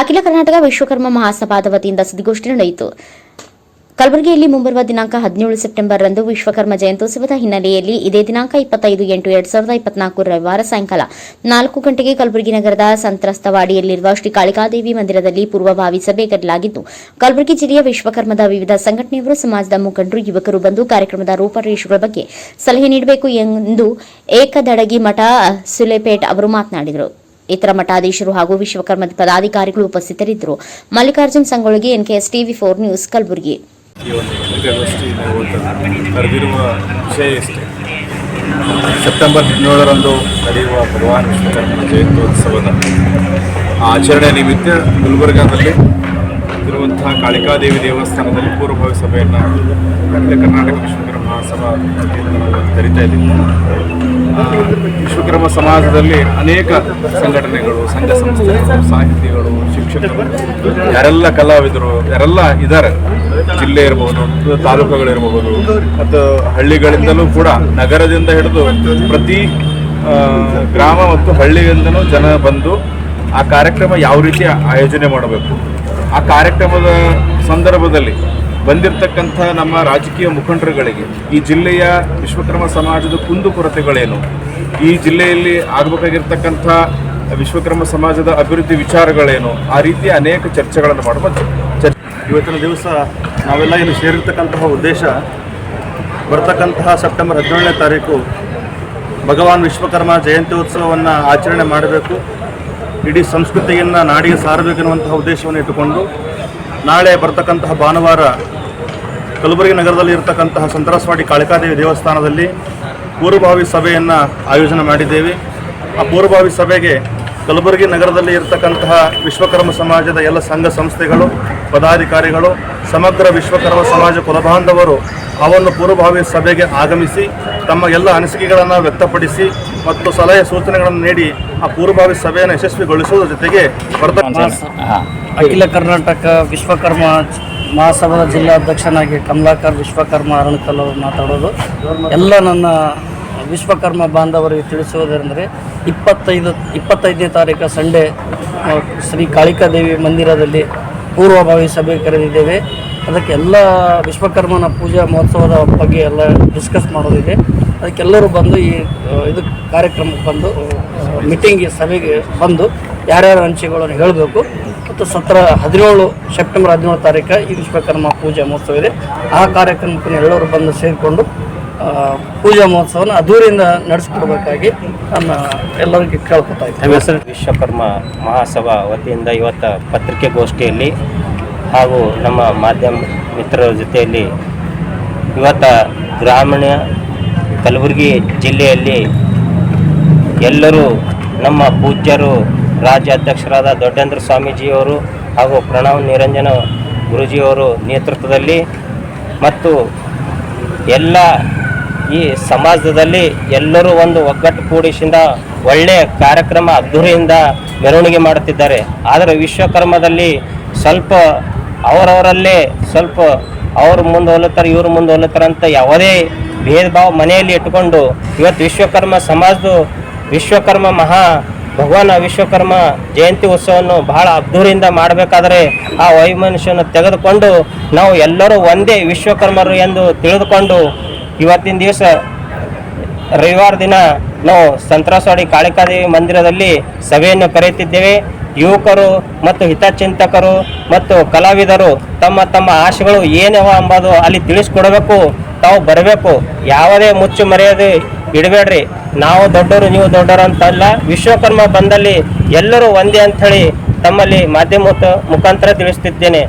ಅಖಿಲ ಕರ್ನಾಟಕ ವಿಶ್ವಕರ್ಮ ಮಹಾಸಭಾದ ವತಿಯಿಂದ ಸುದ್ದಿಗೋಷ್ಠಿ ನಡೆಯಿತು. ಕಲಬುರಗಿಯಲ್ಲಿ ಮುಂಬರುವ ದಿನಾಂಕ ಹದಿನೇಳು ಸೆಪ್ಟೆಂಬರ್ ರಂದು ವಿಶ್ವಕರ್ಮ ಜಯಂತ್ಯೋತ್ಸವದ ಹಿನ್ನೆಲೆಯಲ್ಲಿ ಇದೇ ದಿನಾಂಕ ಇಪ್ಪತ್ತೈದು ಎಂಟು ಎರಡ್ ಸಾವಿರದ ಇಪ್ಪತ್ನಾಲ್ಕು ರವಿವಾರ ಸಾಯಂಕಾಲ ನಾಲ್ಕು ಗಂಟೆಗೆ ಕಲಬುರಗಿ ನಗರದ ಸಂತ್ರಸ್ತವಾಡಿಯಲ್ಲಿರುವ ಶ್ರೀ ಕಾಳಿಕಾದೇವಿ ಮಂದಿರದಲ್ಲಿ ಪೂರ್ವಭಾವಿ ಸಭೆ ಕರೆಯಲಾಗಿದ್ದು ಕಲಬುರಗಿ ಜಿಲ್ಲೆಯ ವಿಶ್ವಕರ್ಮದ ವಿವಿಧ ಸಂಘಟನೆಯವರು ಸಮಾಜದ ಮುಖಂಡರು, ಯುವಕರು ಬಂದು ಕಾರ್ಯಕ್ರಮದ ರೂಪರೇಷೆಗಳ ಬಗ್ಗೆ ಸಲಹೆ ನೀಡಬೇಕು ಎಂದು ಏಕದಡಗಿ ಮಠ ಸುಲೇಪೇಟ್ ಅವರು ಮಾತನಾಡಿದರು. ಇತರ ಮಠಾಧೀಶರು ಹಾಗೂ ವಿಶ್ವಕರ್ಮ ಪದಾಧಿಕಾರಿಗಳು ಉಪಸ್ಥಿತರಿದ್ದರು. Mallikarjun Sangolli, NKS TV four news, Kalaburagi. September ಹದಿನೇಳರಂದು ನಡೆಯುವ ಭಗವಾನ್ ವಿಶ್ವಕರ್ಮ ಜಯಂತ್ಯೋತ್ಸವದ ಆಚರಣೆ ನಿಮಿತ್ತ ಗುಲ್ಬರ್ಗಾದಲ್ಲಿ ಇರುವಂತಹ ಕಾಳಿಕಾದೇವಿ ದೇವಸ್ಥಾನದಲ್ಲಿ ಪೂರ್ವಭಾವಿ ಸಭೆಯನ್ನು ಅಖಿಲ ಕರ್ನಾಟಕ ವಿಶ್ವಕರ್ಮ ಮಹಾಸಭಾ ಕರಿತಾ ಇದ್ದೀವಿ. ವಿಶ್ವಕರ್ಮ ಸಮಾಜದಲ್ಲಿ ಅನೇಕ ಸಂಘಟನೆಗಳು, ಸಂಘ ಸಂಸ್ಥೆಗಳು, ಸಾಹಿತಿಗಳು, ಶಿಕ್ಷಕರು ಯಾರೆಲ್ಲ ಕಲಾವಿದರು, ಯಾರೆಲ್ಲ ಇದ್ದಾರೆ. ಜಿಲ್ಲೆ ಇರಬಹುದು ತಾಲೂಕುಗಳಿರಬಹುದು ಮತ್ತು ಹಳ್ಳಿಗಳಿಂದಲೂ ಕೂಡ ನಗರದಿಂದ ಹಿಡಿದು ಪ್ರತಿ ಗ್ರಾಮ ಮತ್ತು ಹಳ್ಳಿಯಿಂದಲೂ ಜನ ಬಂದು ಆ ಕಾರ್ಯಕ್ರಮ ಯಾವ ರೀತಿ ಆಯೋಜನೆ ಮಾಡಬೇಕು? ಆ ಕಾರ್ಯಕ್ರಮದ ಸಂದರ್ಭದಲ್ಲಿ ಬಂದಿರತಕ್ಕಂಥ ನಮ್ಮ ರಾಜಕೀಯ ಮುಖಂಡರುಗಳಿಗೆ, ಈ ಜಿಲ್ಲೆಯ ವಿಶ್ವಕರ್ಮ ಸಮಾಜದ ಕುಂದುಕೊರತೆಗಳೇನು ಈ ಜಿಲ್ಲೆಯಲ್ಲಿ ಆಗಬೇಕಾಗಿರ್ತಕ್ಕಂಥ ವಿಶ್ವಕರ್ಮ ಸಮಾಜದ ಅಭಿವೃದ್ಧಿ ವಿಚಾರಗಳೇನು? ಆ ರೀತಿಯ ಅನೇಕ ಚರ್ಚೆಗಳನ್ನು ಮಾಡುವ ಇವತ್ತಿನ ದಿವಸ ನಾವೆಲ್ಲ ಇಲ್ಲಿ ಸೇರಿರ್ತಕ್ಕಂತಹ ಉದ್ದೇಶ, ಬರ್ತಕ್ಕಂತಹ ಸೆಪ್ಟೆಂಬರ್ ಹದಿನೇಳನೇ ತಾರೀಕು ಭಗವಾನ್ ವಿಶ್ವಕರ್ಮ ಜಯಂತ್ಯೋತ್ಸವವನ್ನು ಆಚರಣೆ ಮಾಡಬೇಕು. ಇಡೀ ಸಂಸ್ಕೃತಿಯನ್ನು ನಾಡಿಗೆ ಸಾರಬೇಕೆನ್ನುವಂತಹ ಉದ್ದೇಶವನ್ನು ಇಟ್ಟುಕೊಂಡು ನಾಳೆ ಬರ್ತಕ್ಕಂತಹ ಭಾನುವಾರ ಕಲಬುರಗಿ ನಗರದಲ್ಲಿ ಇರತಕ್ಕಂತಹ ಸಂತರಸ್ವಾಡಿ ಕಾಳಿಕಾದೇವಿ ದೇವಸ್ಥಾನದಲ್ಲಿ ಪೂರ್ವಭಾವಿ ಸಭೆಯನ್ನು ಆಯೋಜನೆ ಮಾಡಿದ್ದೇವೆ. ಆ ಪೂರ್ವಭಾವಿ ಸಭೆಗೆ ಕಲಬುರಗಿ ನಗರದಲ್ಲಿ ಇರತಕ್ಕಂತಹ ವಿಶ್ವಕರ್ಮ ಸಮಾಜದ ಎಲ್ಲ ಸಂಘ ಸಂಸ್ಥೆಗಳು ಪದಾಧಿಕಾರಿಗಳು ಸಮಗ್ರ ವಿಶ್ವಕರ್ಮ ಸಮಾಜ ಕುಲಬಾಂಧವರು ಅವನ್ನು ಪೂರ್ವಭಾವಿ ಸಭೆಗೆ ಆಗಮಿಸಿ ತಮ್ಮ ಎಲ್ಲ ಅನಿಸಿಕೆಗಳನ್ನು ವ್ಯಕ್ತಪಡಿಸಿ ಮತ್ತು ಸಲಹೆ ಸೂಚನೆಗಳನ್ನು ನೀಡಿ ಆ ಪೂರ್ವಭಾವಿ ಸಭೆಯನ್ನು ಯಶಸ್ವಿಗೊಳಿಸುವುದರ ಜೊತೆಗೆ ಅಖಿಲ ಕರ್ನಾಟಕ ವಿಶ್ವಕರ್ಮ ಮಹಾಸಭಾದ ಜಿಲ್ಲಾಧ್ಯಕ್ಷನಾಗಿ ಕಮಲಾಕರ್ ವಿಶ್ವಕರ್ಮ ಅರಣಕಲ್ ಅವರು ಮಾತಾಡೋದು. ಎಲ್ಲ ನನ್ನ ವಿಶ್ವಕರ್ಮ ಬಾಂಧವರಿಗೆ ತಿಳಿಸುವುದೆಂದರೆ ಇಪ್ಪತ್ತೈದು, ಇಪ್ಪತ್ತೈದನೇ ತಾರೀಕು ಸಂಡೇ ಶ್ರೀ ಕಾಳಿಕಾ ದೇವಿ ಮಂದಿರದಲ್ಲಿ ಪೂರ್ವಭಾವಿ ಸಭೆ ಕರೆದಿದ್ದೇವೆ. ಅದಕ್ಕೆ ಎಲ್ಲ ವಿಶ್ವಕರ್ಮನ ಪೂಜಾ ಮಹೋತ್ಸವದ ಬಗ್ಗೆ ಎಲ್ಲ ಡಿಸ್ಕಸ್ ಮಾಡೋದಿದೆ. ಅದಕ್ಕೆಲ್ಲರೂ ಬಂದು ಈ ಇದು ಕಾರ್ಯಕ್ರಮಕ್ಕೆ ಬಂದು ಮೀಟಿಂಗ್ ಸಭೆಗೆ ಬಂದು ಯಾರ್ಯಾರ ಅಂಚೆಗಳನ್ನು ಹೇಳಬೇಕು. ಮತ್ತು ಸತ್ರ ಹದಿನೇಳು ಸೆಪ್ಟೆಂಬರ್ ಹದಿನೇಳು ತಾರೀಕು ಈ ವಿಶ್ವಕರ್ಮ ಪೂಜಾ ಮಹೋತ್ಸವ ಇದೆ. ಆ ಕಾರ್ಯಕ್ರಮಕ್ಕೆ ಎಲ್ಲರೂ ಬಂದು ಸೇರಿಕೊಂಡು ಪೂಜಾ ಮಹೋತ್ಸವನ ಅದ್ದೂರಿಯಿಂದ ನಡೆಸ್ಕೊಡ್ಬೇಕಾಗಿ ನನ್ನ ಎಲ್ಲರಿಗೆ ಕೇಳ್ಕೊತಾ ವಿಶ್ವಕರ್ಮ ಮಹಾಸಭಾ ವತಿಯಿಂದ ಇವತ್ತು ಪತ್ರಿಕೆಗೋಷ್ಠಿಯಲ್ಲಿ ಹಾಗೂ ನಮ್ಮ ಮಾಧ್ಯಮ ಮಿತ್ರರ ಜೊತೆಯಲ್ಲಿ ಇವತ್ತು ಗ್ರಾಮೀಣ ಕಲಬುರಗಿ ಜಿಲ್ಲೆಯಲ್ಲಿ ಎಲ್ಲರೂ ನಮ್ಮ ಪೂಜ್ಯರು, ರಾಜ್ಯಾಧ್ಯಕ್ಷರಾದ ದೊಡ್ಡೇಂದ್ರ ಸ್ವಾಮೀಜಿಯವರು ಹಾಗೂ ಪ್ರಣವ್ ನಿರಂಜನ ಗುರುಜಿಯವರು ನೇತೃತ್ವದಲ್ಲಿ ಮತ್ತು ಎಲ್ಲ ಈ ಸಮಾಜದಲ್ಲಿ ಎಲ್ಲರೂ ಒಂದು ಒಗ್ಗಟ್ಟು ಕೂಡಿಸಿದ ಒಳ್ಳೆಯ ಕಾರ್ಯಕ್ರಮ ಅದ್ಧೂರಿಯಿಂದ ಮೆರವಣಿಗೆ ಮಾಡುತ್ತಿದ್ದಾರೆ. ಆದರೆ ವಿಶ್ವಕರ್ಮದಲ್ಲಿ ಸ್ವಲ್ಪ ಅವರವರಲ್ಲೇ ಸ್ವಲ್ಪ ಅವರು ಮುಂದೆ ಹೋಲುತ್ತಾರೆ ಇವರು ಮುಂದೆ ಹೋಲುತ್ತಾರೆ ಅಂತ ಯಾವುದೇ ಭೇದ ಭಾವ ಮನೆಯಲ್ಲಿ ಇಟ್ಟುಕೊಂಡು ಇವತ್ತು ವಿಶ್ವಕರ್ಮ ಸಮಾಜದ ವಿಶ್ವಕರ್ಮ ಮಹಾ ಭಗವಾನ ವಿಶ್ವಕರ್ಮ ಜಯಂತಿ ಉತ್ಸವವನ್ನು ಬಹಳ ಅದ್ಧೂರಿಯಿಂದ ಮಾಡಬೇಕಾದರೆ ಆ ವೈಮನುಷ್ಯನ ತೆಗೆದುಕೊಂಡು ನಾವು ಎಲ್ಲರೂ ಒಂದೇ ವಿಶ್ವಕರ್ಮರು ಎಂದು ತಿಳಿದುಕೊಂಡು ಇವತ್ತಿನ ದಿವಸ ರವಿವಾರ ದಿನ ನಾವು ಸಂತ್ರಾಸವಾಡಿ ಕಾಳಿಕಾದೇವಿ ಮಂದಿರದಲ್ಲಿ ಸಭೆಯನ್ನು ಕರೆಯುತ್ತಿದ್ದೇವೆ. ಯುವಕರು ಮತ್ತು ಹಿತಚಿಂತಕರು ಮತ್ತು ಕಲಾವಿದರು ತಮ್ಮ ತಮ್ಮ ಆಶೆಗಳು ಏನವ ಎಂಬುದು ಅಲ್ಲಿ ತಿಳಿಸ್ಕೊಡಬೇಕು. ತಾವು ಬರಬೇಕು. ಯಾವುದೇ ಮುಚ್ಚು ಮರೆಯದೆ ಇಡಬೇಡ್ರಿ. ನಾವು ದೊಡ್ಡವರು, ನೀವು ದೊಡ್ಡವರು ಅಂತಲ್ಲ. ವಿಶ್ವಕರ್ಮ ಬಂದಲ್ಲಿ ಎಲ್ಲರೂ ಒಂದೇ ಅಂಥೇಳಿ ತಮ್ಮಲ್ಲಿ ಮಾಧ್ಯಮ ಮುಖಾಂತರ ತಿಳಿಸ್ತಿದ್ದೇನೆ.